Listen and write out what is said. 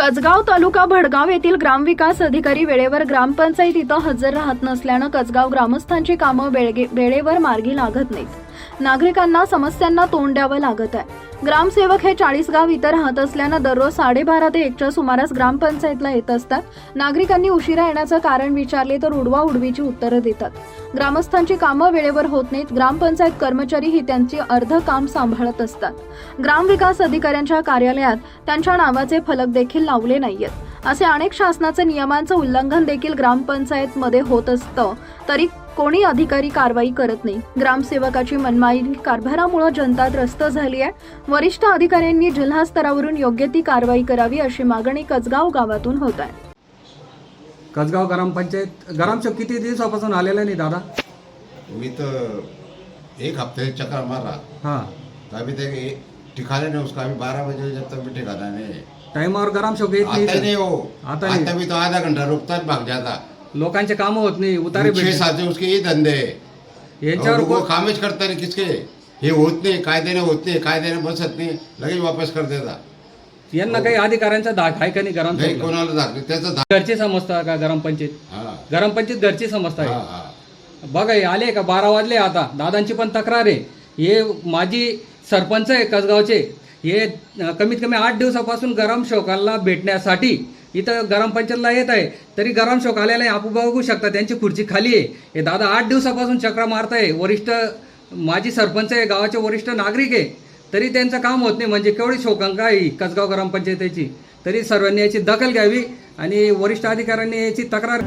कसगाव तालुका भडगाव येथील ग्रामविकास अधिकारी वेळेवर ग्रामपंचायत इथं हजर राहत नसल्यानं कसगाव ग्रामस्थांची कामं वेळेवर मार्गी लागत नाहीत. नागरिकांना समस्यांना तोंड द्यावं लागत आहे. ग्रामसेवक हे चाळीस गाव इतर राहत असल्यानं दररोज साडेबारा ते एकच्या सुमारास ग्रामपंचायतला येत असतात. नागरिकांनी उशिरा येण्याचं कारण विचारले तर उडवा उडवीची उत्तरं देतात. ग्रामस्थांची कामं वेळेवर होत नाहीत. ग्रामपंचायत कर्मचारी ही त्यांची अर्ध काम सांभाळत असतात. ग्रामविकास अधिकाऱ्यांच्या कार्यालयात त्यांच्या नावाचे फलक देखील लावले नाहीयेत. असे अनेक शासनाचे नियमांचं उल्लंघन देखील ग्रामपंचायतमध्ये होत असतं. तरी कोणी अधिकारी कारवाई करत नाही. ग्रामसेवकाची मनमाई कारभारामुळे जनता त्रस्त झाली आहे. वरिष्ठ अधिकाऱ्यांनी जिल्हा स्तरावरून योग्य ती कारवाई करावी अशी मागणी कसगाव गावातून होत आहे. कसगाव ग्रामपंचायत ग्रामसेवक किती दिवसापासून आलेला नाही दादा? मी तर एक हफ्ते से चक्कर मारा हाँ. तो अभी तक ये ठिकाना नहीं उसका अभी बारह बजे जब तक भी ठिकाना नहीं ग्रामसेवक येत आता ही नाही नहीं वो आता आता नहीं। भी तो आधा घंटा रुकता है, भाग जाता. लोकांचे काम होत नाही उतारे छह भेट सात से उसके ये धंधे है यांच्यावर और वो करता नहीं किसके? हे होत नाही कायद्याने होत नाही कायद्याने बसत नाही लगेच वापस कर देता. यांना काही अधिकाऱ्यांचा धाक आहे का नाही कोणाला दाखले त्याचं घरची समजता का ग्रामपंचायत हा. ग्रामपंचायत घरची समजता हा आहे. हा बघा हे आले का बारा वाजले आता दादांची पण तक्रार आहे. हे माजी सरपंच आहे कसगावचे हे अं, कमीत कमी आठ दिवसापासून ग्रामसेवकाला भेटण्यासाठी इथं ग्रामपंचायतला येत आहे. तरी ग्रामसेवक आलेला आहे. आपण बघू शकता त्यांची खुर्ची खाली आहे. हे दादा आठ दिवसापासून चक्र आहे वरिष्ठ माजी सरपंच आहे गावाचे वरिष्ठ नागरिक आहे. तरी त्यांचं काम होत नाही. म्हणजे केवढी शोकांका आहे ही कसगाव ग्रामपंचायतीची तरी सर्वांनी याची दखल घ्यावी आणि वरिष्ठ अधिकाऱ्यांनी याची तक्रार